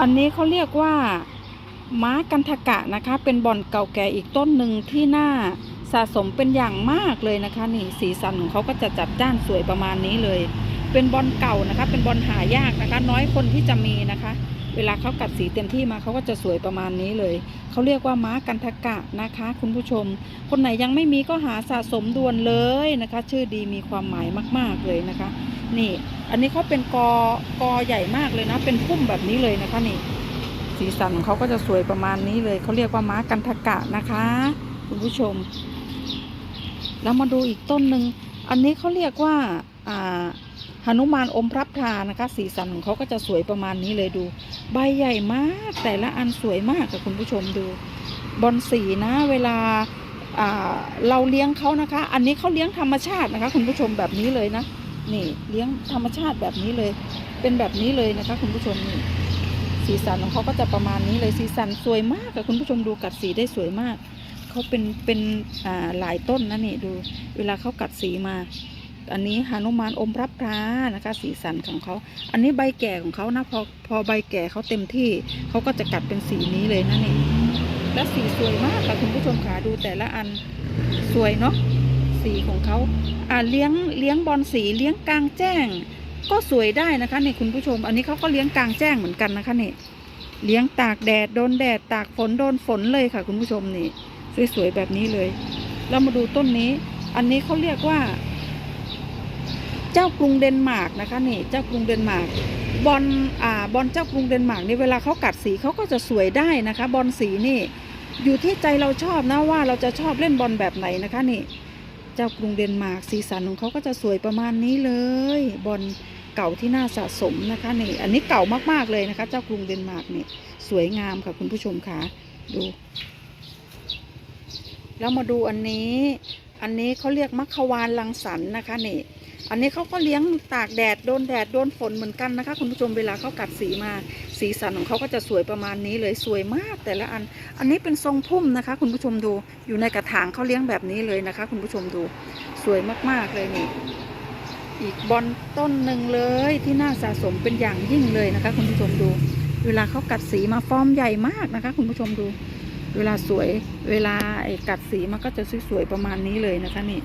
อันนี้เขาเรียกว่าม้ากันทกะนะคะ เป็นบอนเก่าแก่อีกต้นหนึ่งที่น่าสะสมเป็นอย่างมากเลยนะคะนี่สีสันของเขาก็จะจัดจ้านสวยประมาณนี้เลย เป็นบอลเก่านะคะ เป็นบอลหายากนะคะ น้อยคนที่จะมีนะคะ เวลาเขากัดสีเต็มที่มาเขาก็จะสวยประมาณนี้เลย เขาเรียกว่าม้ากันทกะนะคะ คุณผู้ชม คนไหนยังไม่มีก็หาสะสมด่วนเลยนะคะ ชื่อดีมีความหมายมาก ๆเลยนะคะ นี่ อันนี้เขาเป็นกอกอใหญ่มากเลยนะ เป็นพุ่มแบบนี้เลยนะคะนี่ สีสันของเขาก็จะสวยประมาณนี้เลยเขาเรียกว่าม้ากันทกะนะคะ คุณผู้ชม แล้วมาดูอีกต้นหนึ่งอันนี้เขาเรียกว่าอ่า หนุมานอมพระพรานะคะ สีสันของเขาก็จะสวยประมาณนี้เลยดู ใบใหญ่มากแต่ละอันสวยมากค่ะคุณผู้ชมดูบอนสีนะเวลาเราเลี้ยงเขานะคะ อันนี้เขาเลี้ยงธรรมชาตินะคะ คุณผู้ชมแบบนี้เลยนะนี่เลี้ยงธรรมชาติแบบนี้เลย เป็นแบบนี้เลยนะคะ คุณผู้ชมนี่สีสันของเขาก็จะประมาณนี้เลยสีสันสวยมากค่ะคุณผู้ชมดูกัดสีได้สวยมากเขาเป็นเป็นหลายต้นนะนี่ดู เวลาเขากัดสีมา อันนี้หานุมานอมพระพรานะคะ สีสันของเขา อันนี้ใบแก่ของเขานะพอพอใบแก่เขาเต็มที่เขาก็จะกัดเป็นสีนี้เลยนะนี่และสีสวยมากค่ะคุณผู้ชมขาดูแต่ละอันสวยเนาะสีของเขาอ่าเลี้ยงเลี้ยงบอลสีเลี้ยงกลางแจ้ง ก็สวยได้นะคะนี่คุณผู้ชม อันนี้เขาก็เลี้ยงกลางแจ้งเหมือนกันนะคะนี่เลี้ยงตากแดดโดนแดดตากฝนโดนฝนเลยค่ะ คุณผู้ชมนี่ สวยๆแบบนี้เลย เรามาดูต้นนี้ อันนี้เขาเรียกว่า เจ้ากรุงเดนมาร์กนะคะนี่เจ้ากรุงเดนมาร์กบอลอ่าบอลเจ้ากรุงเดนมาร์กนี่เวลาเขากัดสีเขาก็จะสวยได้นะคะ บอลสีนี่อยู่ที่ใจเราชอบนะว่าเราจะชอบเล่นบอลแบบไหนนะคะนี่เจ้ากรุงเดนมาร์กสีสันของเขาก็จะสวยประมาณนี้เลย บอลเก่าที่น่าสะสมนะคะนี่อันนี้เก่ามากๆเลยนะคะ เจ้ากรุงเดนมาร์กนี่สวยงามค่ะคุณผู้ชมค่ะดูแล้วมาดูอันนี้ อันนี้เขาเรียกมัคควานลังสรรค์นะคะนี่ อันนี้เขาก็เลี้ยงตากแดดโดนแดดโดนฝนเหมือนกันนะคะ คุณผู้ชมเวลาเขากัดสีมา สีสันของเขาก็จะสวยประมาณนี้เลยสวยมากแต่ละอัน อันนี้เป็นทรงพุ่มนะคะ คุณผู้ชมดูอยู่ในกระถางเขาเลี้ยงแบบนี้เลยนะคะ คุณผู้ชมดูสวยมากๆเลยนี่อีกบอลต้นหนึ่งเลยที่น่าสะสมเป็นอย่างยิ่งเลยนะคะ คุณผู้ชมดู เวลาเขากัดสีมาฟอร์มใหญ่มากนะคะ คุณผู้ชมดู เวลาสวยเวลาไอ้กัดสีมันก็จะสวยๆประมาณนี้เลยนะคะนี่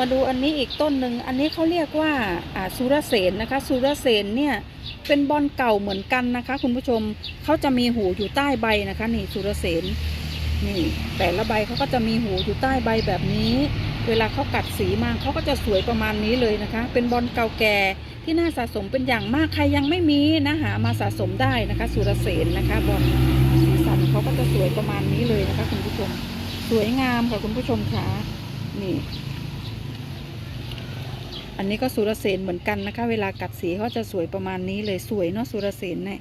มาดูอันนี้อีกต้นหนึ่ง อันนี้เขาเรียกว่าอ่าสุรเสนนะคะ สุรเสนเนี่ยเป็นบอลเก่าเหมือนกันนะคะ คุณผู้ชมเขาจะมีหูอยู่ใต้ใบนะคะ นี่สุรเสนนี่แต่ละใบเขาก็จะมีหูอยู่ใต้ใบแบบนี้ เวลาเขากัดสีมาเขาก็จะสวยประมาณนี้เลยนะคะ เป็นบอลเก่าแก่ที่น่าสะสมเป็นอย่างมากใครยังไม่มีนะหามาสะสมได้นะคะ สุรเสนนะคะบอลสีสันเขาก็จะสวยประมาณนี้เลยนะคะ คุณผู้ชม สวยงามค่ะคุณผู้ชมค่ะนี่ อันนี้ก็สุรเสนเหมือนกันนะคะ เวลากัดสีเขาจะสวยประมาณนี้เลยสวยเนาะสุรเสนเนี่ย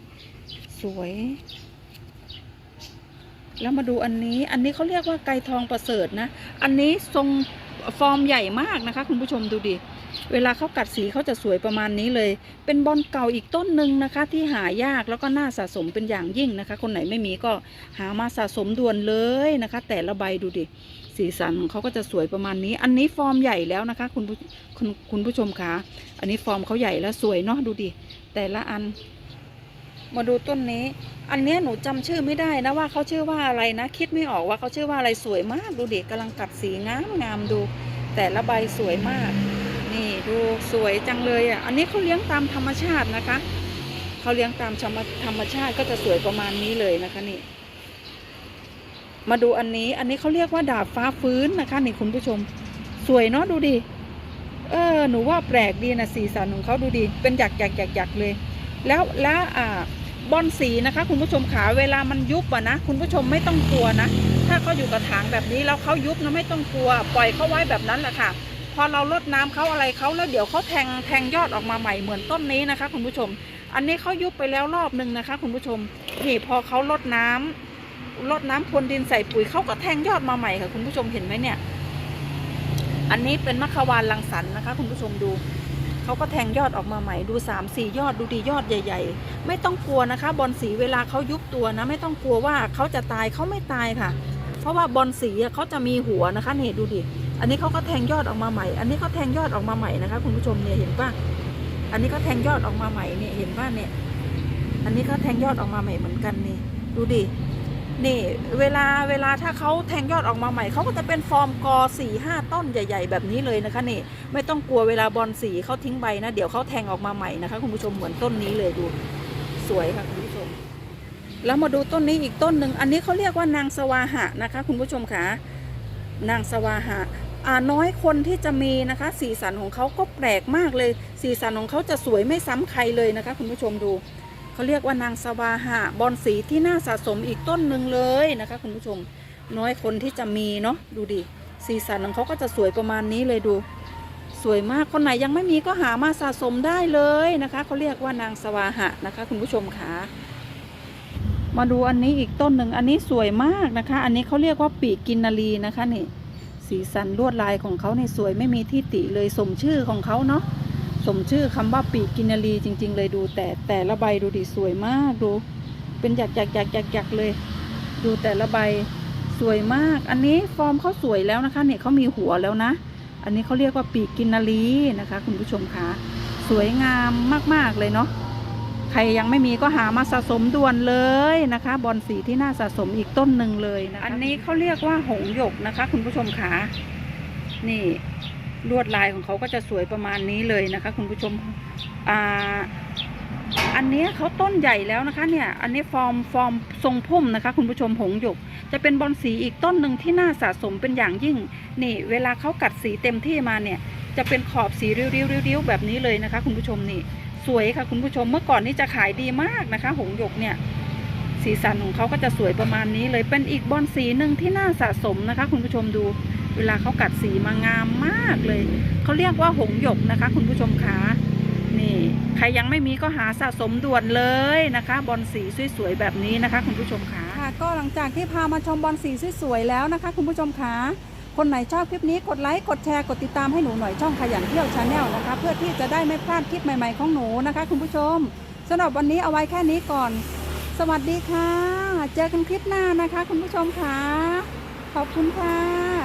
สวย แล้วมาดูอันนี้ อันนี้เขาเรียกว่าไก่ทองประเสริฐนะ อันนี้ทรง ฟอร์มใหญ่มากนะคะ คุณผู้ชมดูดิ เวลาเขากัดสีเขาจะสวยประมาณนี้เลย เป็นบอลเก่าอีกต้นหนึ่งนะคะ ที่หายากแล้วก็น่าสะสมเป็นอย่างยิ่งนะคะ คนไหนไม่มีก็หามาสะสมด่วนเลยนะคะ แต่ละใบดูดิ สีสันของเขาก็จะสวยประมาณนี้ อันนี้ฟอร์มใหญ่แล้วนะคะ คุณผู้คุณคุณผู้ชมคะอันนี้ฟอร์มเขาใหญ่แล้วสวยเนาะดูดิ แต่ละอัน มาดูต้นนี้ อันนี้หนูจำชื่อไม่ได้นะว่าเขาชื่อว่าอะไรนะ คิดไม่ออกว่าเขาชื่อว่าอะไรสวยมากดูดิกำลังกัดสีงามงามดู แต่ละใบสวยมาก นี่ดูสวยจังเลยอะอันนี้เขาเลี้ยงตามธรรมชาตินะคะเขาเลี้ยงตามธรรมธรรมชาติก็จะสวยประมาณนี้เลยนะคะนี่ มาดูอันนี้ อันนี้เขาเรียกว่าดาบฟ้าฟื้นนะคะ นี่คุณผู้ชม สวยเนาะดูดิเออหนูว่าแปลกดีนะสีสันของเขาดูดิเป็นหยักหยักหยักหยักเลย แล้วแล้วอ่า บอลสีนะคะ คุณผู้ชมขาเวลามันยุบอะนะ คุณผู้ชมไม่ต้องกลัวนะ ถ้าเขาอยู่กระถางแบบนี้แล้วเขายุบนะไม่ต้องกลัว ปล่อยเขาไว้แบบนั้นแหละค่ะ พอเราลดน้ำเขาอะไรเขาแล้วเดี๋ยวเขาแทงแทงยอดออกมาใหม่เหมือนต้นนี้นะคะ คุณผู้ชม อันนี้เขายุบไปแล้วรอบหนึ่งนะคะ คุณผู้ชมนี่พอเขาลดน้ำรดน้ำพรวนดินใส่ปุ๋ยเขาก็แทงยอดมาใหม่ค่ะ คุณผู้ชมเห็นไหมเนี่ย อันนี้เป็นมะขวานลังสรรนะคะ คุณผู้ชมดู เขาก็แทงยอดออกมาใหม่ดู3ามสี่ยอดดูดียอดใหญ่ ๆ ไม่ต้องกลัวนะคะบอลสีเวลาเขายุบตัวนะ ไม่ต้องกลัวว่าเขาจะตายเขาไม่ตายค่ะ เพราะว่าบอลสีเขาจะมีหัวนะคะเนี่ดูดิอันนี้เขาก็แทงยอดออกมาใหม่ อันนี้เขาแทงยอดออกมาใหม่นะคะ คุณผู้ชมเนี่ยเห็นป่ะอันนี้ก็แทงยอดออกมาใหม่เนี่ยเห็นป่ะเนี่ย อันนี้เขาแทงยอดออกมาใหม่เหมือนกันนี่ดูดิ นี่เวลาเวลาถ้าเขาแทงยอดออกมาใหม่เขาก็จะเป็นฟอร์มกอสี่ห้าต้นใหญ่ ๆ แบบนี้เลยนะคะนี่ไม่ต้องกลัวเวลาบอลสีเขาทิ้งใบนะเดี๋ยวเขาแทงออกมาใหม่นะคะคุณผู้ชมเหมือนต้นนี้เลยดู สวยค่ะคุณผู้ชม แล้วมาดูต้นนี้อีกต้นหนึ่งอันนี้เขาเรียกว่านางสวาหะนะคะ คุณผู้ชมคะนางสวาหะอ่าน้อยคนที่จะมีนะคะ สีสันของเขาก็แปลกมากเลย สีสันของเขาจะสวยไม่ซ้ำใครเลยนะคะ คุณผู้ชมดู เขาเรียกว่านางสวาหะบอนสีที่น่าสะสมอีกต้นหนึ่งเลยนะคะ คุณผู้ชมน้อยคนที่จะมีเนาะดูดิสีสันของเขาก็จะสวยประมาณนี้เลยดู สวยมากคนไหนยังไม่มีก็หามาสะสมได้เลยนะคะเขาเรียกว่านางสวาหะนะคะ คุณผู้ชมค่ะมาดูอันนี้อีกต้นหนึ่งอันนี้สวยมากนะคะ อันนี้เขาเรียกว่าปีกินนารีนะคะนี่สีสันลวดลายของเขาเนี่ยสวยไม่มีที่ติเลยสมชื่อของเขาเนาะ สมชื่อคำว่าปีกกินารีจริง ๆ เลยดูแต่แต่ละใบดูดิสวยมากดู เป็นหยักหยักหยักหยักหยักเลย ดูแต่ละใบสวยมาก อันนี้ฟอร์มเขาสวยแล้วนะคะ เนี่ยเขามีหัวแล้วนะ อันนี้เขาเรียกว่าปีกกินารีนะคะ คุณผู้ชมคะสวยงามมากๆเลยเนาะใครยังไม่มีก็หามาสะสมด่วนเลยนะคะบอลสีที่น่าสะสมอีกต้นหนึ่งเลยนะคะอันนี้เขาเรียกว่าหงหยกนะคะ คุณผู้ชมคะนี่ ลวดลายของเขาก็จะสวยประมาณนี้เลยนะคะ คุณผู้ชมอ่าอันนี้เขาต้นใหญ่แล้วนะคะเนี่ย อันนี้ฟอร์มฟอร์มทรงพุ่มนะคะ คุณผู้ชมหงหยก จะเป็นบอลสีอีกต้นหนึ่งที่น่าสะสมเป็นอย่างยิ่ง นี่ เวลาเขากัดสีเต็มที่มาเนี่ย จะเป็นขอบสีริ้วๆริ้วๆแบบนี้เลยนะคะ คุณผู้ชมนี่สวยค่ะคุณผู้ชมเมื่อก่อนนี่จะขายดีมากนะคะ หงหยกเนี่ย สีสันของเขาก็จะสวยประมาณนี้เลยเป็นอีกบอลสีหนึ่งที่น่าสะสมนะคะ คุณผู้ชมดู เวลาเขากัดสีมางามมากเลย เขาเรียกว่าหงหยกนะคะ คุณผู้ชมคะนี่ใครยังไม่มีก็หาสะสมด่วนเลยนะคะ บอลสีสวยๆแบบนี้นะคะ คุณผู้ชมคะค่ะ ก็หลังจากที่พามาชมบอลสีสวยๆแล้วนะคะ คุณผู้ชมคะคนไหนชอบคลิปนี้กดไลค์กดแชร์กดติดตามให้หนูหน่อยช่องขยันเที่ยวชาแนลนะคะ เพื่อที่จะได้ไม่พลาดคลิปใหม่ๆของหนูนะคะ คุณผู้ชมสำหรับวันนี้เอาไว้แค่นี้ก่อน สวัสดีค่ะ เจอกันคลิปหน้านะคะ คุณผู้ชมค่ะขอบคุณค่ะ